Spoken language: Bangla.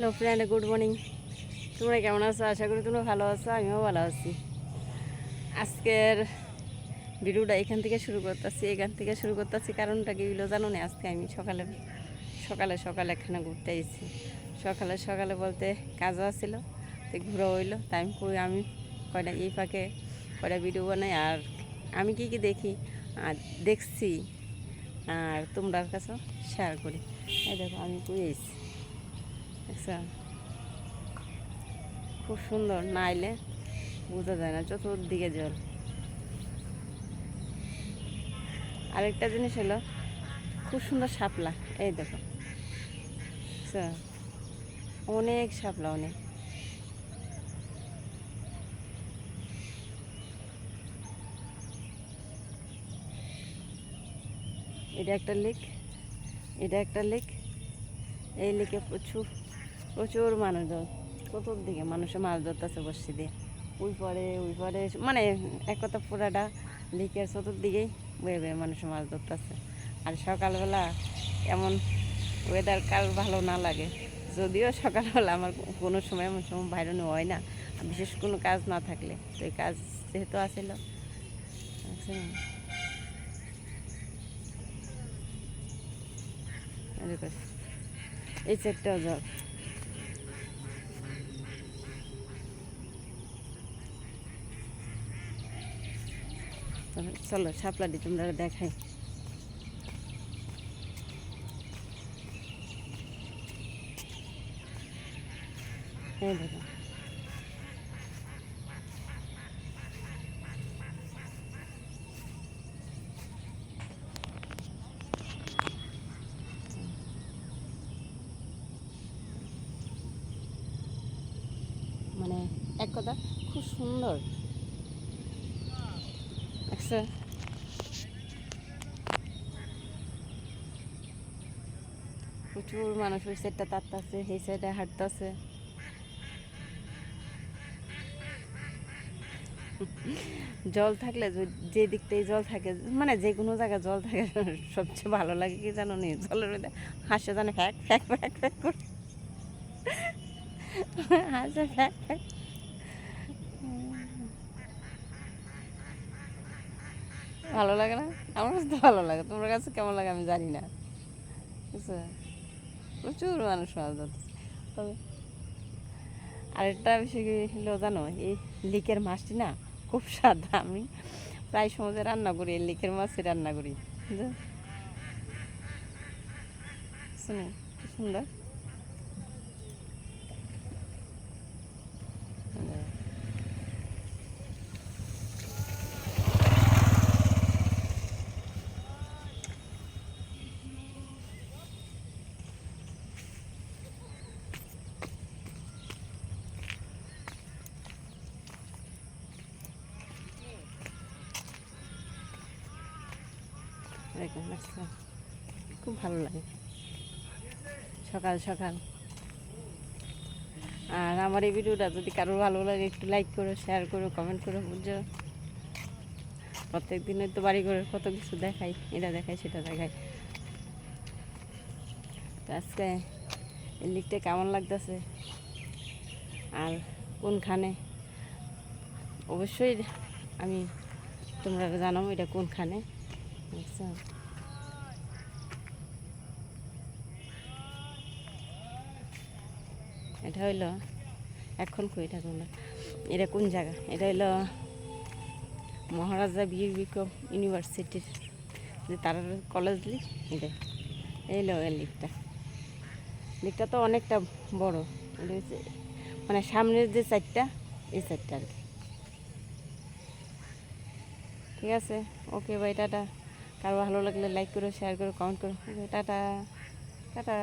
হ্যালো ফ্রেন্ড গুড মর্নিং তোমরা কেমন আছো? আশা করি তোমরা ভালো আছো, আমিও ভালো আছি। আজকের ভিডিওটা এখান থেকে শুরু করতেছি, এখান থেকে শুরু করতেছি। কারণটা কি হলো জানো না? আজকে আমি সকালে সকালে সকালে এখানে ঘুরতে এসেছি সকালে সকালে বলতে কাজও আসছিল তো ঘুরে হইল। তাই আমি কই, আমি কয়টা এই ফাঁকে কয়টা ভিডিও বানাই, আর আমি কি কি দেখি, আর দেখছি, আর তোমরার কাছেও শেয়ার করি। এই দেখো, আমি কই এসেছি আচ্ছা। খুব সুন্দর, না আইলে বোঝা যায় না, চতুর্দিকে জল। আরেকটা জিনিস হলো, খুব সুন্দর শাপলা, এই দেখো। আচ্ছা অনেক শাপলা, অনেক। এটা একটা লেক, এটা একটা লেক, এই লেকে প্রচুর প্রচুর মানুষ চতুর্দিকে মানুষে মাছ ধরতেছে বসে দিয়ে। ওই পরে ওই পরে মানে এক কথা পুরাটা লেকের চতুর্দিকেই বয়ে বয়ে মানুষে মাছ ধরতেছে। আর সকালবেলা এমন ওয়েদার কাল ভালো না লাগে। যদিও সকালবেলা আমার কোনো সময় এমন সময় বাইরনো হয় না। বিশেষ কোনো কাজ না থাকলে। তো এই কাজ যেহেতু আসিল। এই চেকটাও জল চলো শাপলাটি তোমরা দেখাই। মানে এক কথা খুব সুন্দর। দেখছ প্রচুর মানুষ ওই সাইডটা তাড়তাছে এই সাইডে হাঁটতেছে। জল থাকলে যে দিকটাই জল থাকে মানে যে কোনো জায়গায় জল থাকে, সবচেয়ে ভালো লাগে কি জানো নি? জলের মধ্যে হাসে জানে ফ্যাক ফ্যাক ফ্যাক ফ্যাক করে। হাসে ফ্যাক ফ্যাক। ভালো লাগে না? আমার কাছে তো ভালো লাগে। তোমার কাছে কেমন লাগে আমি জানি না। প্রচুর মানুষ মাছ ধরতেছে। তবে আরেকটা বিষয় হলো জানো? এই লিকের মাছটি না খুব স্বাদ। আমি প্রায় সময় রান্না করি, এই লিকের মাছই রান্না করি। বুঝছ? শুনো সুন্দর। লাগছে খুব ভালো লাগে। সকাল সকাল। আর আমার এই ভিডিওটা যদি কারোর ভালো লাগে, একটু লাইক করো শেয়ার করো কমেন্ট করো, বুঝছ? প্রত্যেক দিনের তো বাড়ি করে কত কিছু দেখাই, এটা দেখাই, সেটা দেখাই। আজকে এই লিকটা কেমন লাগতেছে? আর কোনখানে? অবশ্যই আমি তোমরা জানাব এটা কোনখানে। এটা হইল, এখন কই এটা তোমরা এটা কোন জায়গা? এটা হইল মহারাজা বীর বিক্রম ইউনিভার্সিটির যে তারা কলেজ লিগ, এটা। এই লো এই লিগটা। লিগটা তো অনেকটা বড়। এটা হচ্ছে মানে সামনের যে চারটা এই চারটা আর কি। ঠিক আছে? Okay bye tata. কারও ভালো লাগলে লাইক করো শেয়ার করো কমেন্ট করো। টাটা। টাটা।